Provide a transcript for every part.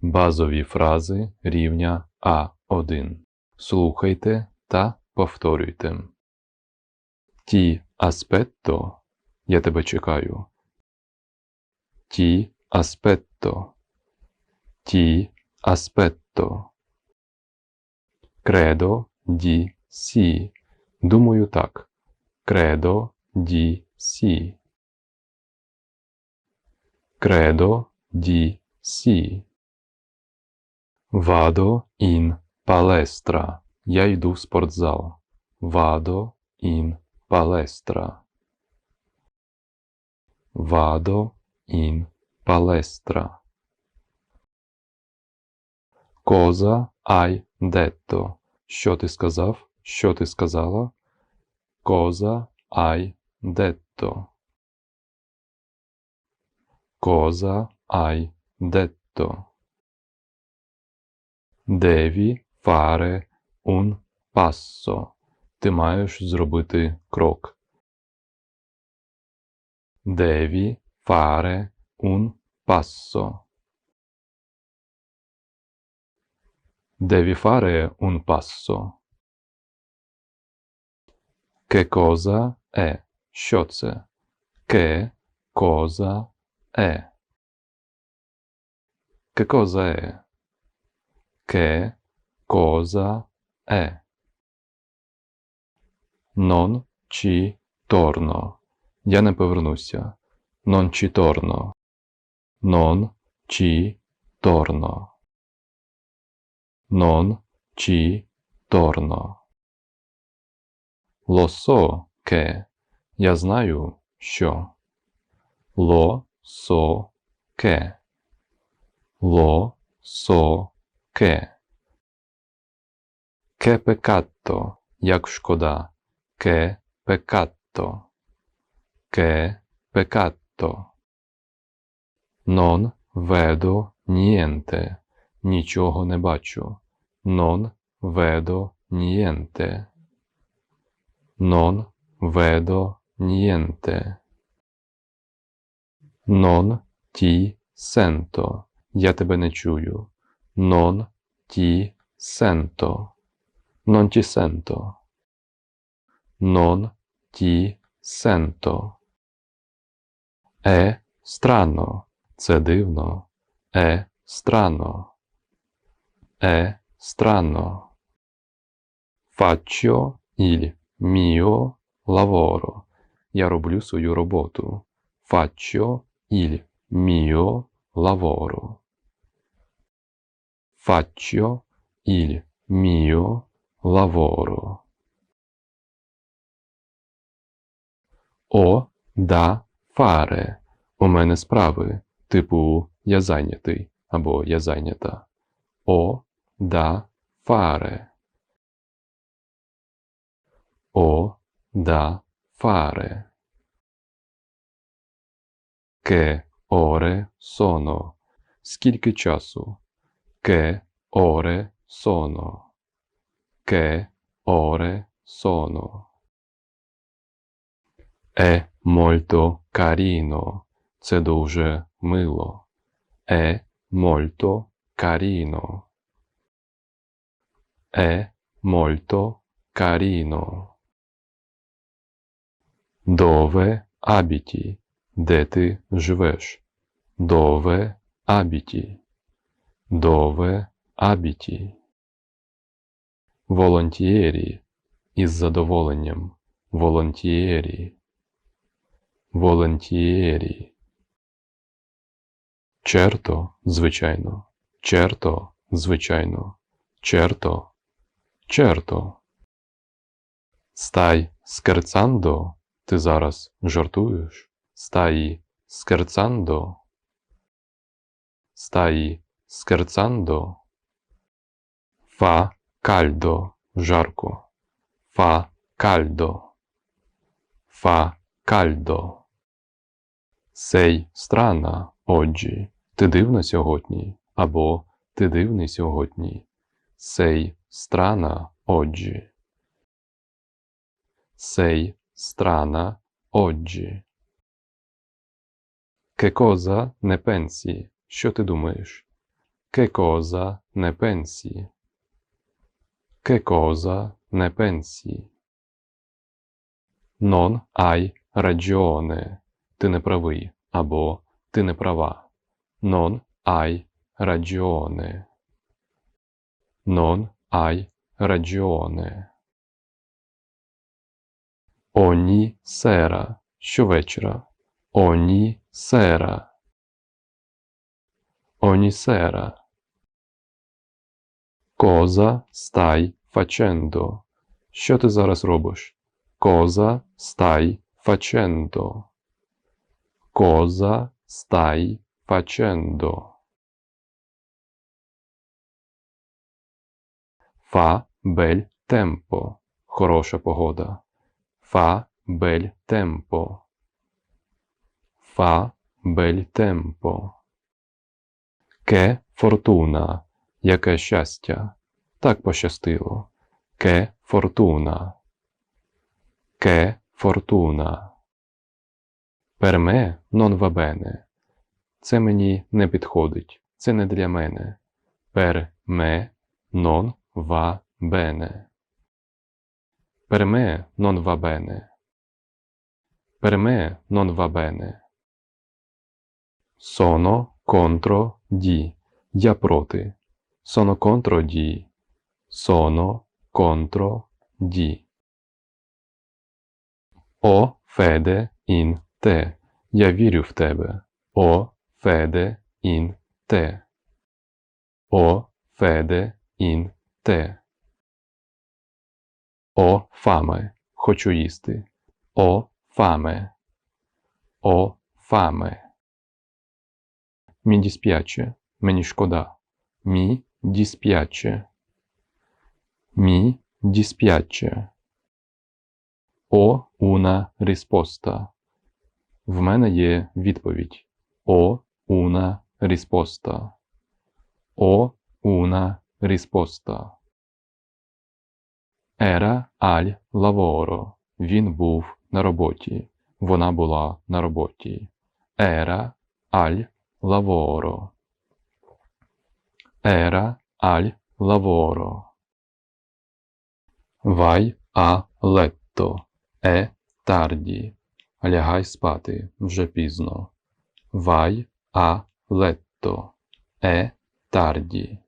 Базові фрази рівня А1. Слухайте та повторюйте. Ті аспетто. Я тебе чекаю. Ті аспетто. Ті аспетто. Кредо ді сі. Думаю так. Кредо ді сі. Кредо ді сі. Вадо ін палестра. Я йду в спортзал. Вадо ін палестра. Вадо ін палестра. Коза ай детто. Що ти сказав? Що ти сказала? Коза ай детто. Коза ай детто. Деві фаре un passo. Ти маєш зробити крок. Деві фаре un passo. Devi fare un passo. Che cosa è? Що це? Che cosa è? Che cosa è? Che cosa è? Non ci torno. Я не повернуся. Non ci torno. Non ci torno. Non ci torno. Lo so che. Я знаю, що. Lo so che. Lo so che. Che peccato. Як шкода. Che peccato. Che peccato. Non vedo niente. Нічого не бачу. Non vedo niente. Non vedo niente. Non ti sento. Я тебе не чую. Non ti sento. Non ti sento. Non ti sento. È strano. Це дивно. È strano. È strano. Faccio il mio lavoro. Я роблю свою роботу. Faccio il mio lavoro. Faccio il mio lavoro. О да фаре. У мене справи. Типу я зайнятий або я зайнята. О да fare. Ho da fare. Che ore sono? Скільки часу? Che ore sono? Che ore sono? È molto carino. Це дуже мило. È molto carino. È molto carino. Dove abiti? Де ти живеш? Dove abiti? Dove abiti? Волонтієрі. Із задоволенням. Волонтієрі. Волонтієрі. Черто, звичайно. Черто, звичайно. Черто, черто. Стай скерцандо. Ти зараз жартуєш? Стаї скерцандо. Стаї скерцандо. Фа кальдо. Жарко. Фа кальдо. Фа кальдо. Сей страна, оджі. Ти дивна сьогодні. Або ти дивний сьогодні. Сей oggi. Sei strana oggi. Che cosa ne pensi? Що ти думаєш? Che cosa ne pensi? Che cosa ne pensi? Non hai ragione. Ти не правий або ти не права. Non hai ragione. Non hai ragione. Ogni sera. Щовечора. Ogni sera. Ogni sera. Cosa stai facendo? Що ти зараз робиш? Cosa stai facendo? Cosa stai facendo? Fa bel tempo. Хороша погода. Fa bel tempo. Fa bel tempo. Che fortuna. Яке щастя. Так пощастило. Che fortuna. Per me non va bene. Це мені не підходить. Це не для мене. Va bene. Per me non va bene. Per me non va bene. Sono contro di. Я проти. Sono contro di. Sono contro di. О феде ін те. Я вірю в тебе. О феде ін те. О феде ін те. О фаме. Хочу їсти. О фаме. О фаме. Мі дісп'яче. Мені шкода. Мі дісп'яче. Мі дісп'яче. О una risposta. В мене є відповідь. О una risposta. О una risposta. Era al lavoro. Він був на роботі. Вона була на роботі. Era al lavoro. Era al lavoro. Vai a letto. È tardi. Лягай спати. Вже пізно. Vai a letto. È tardi.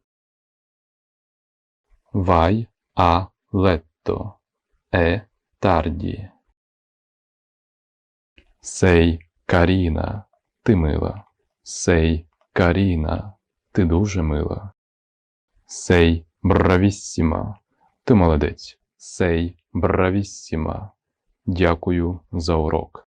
Vai a letto. È tardi. Sei carina. Ти мила. Sei carina. Ти дуже мила. Сей бравіссіма, Ти молодець. сей бравіссіма. Дякую за урок.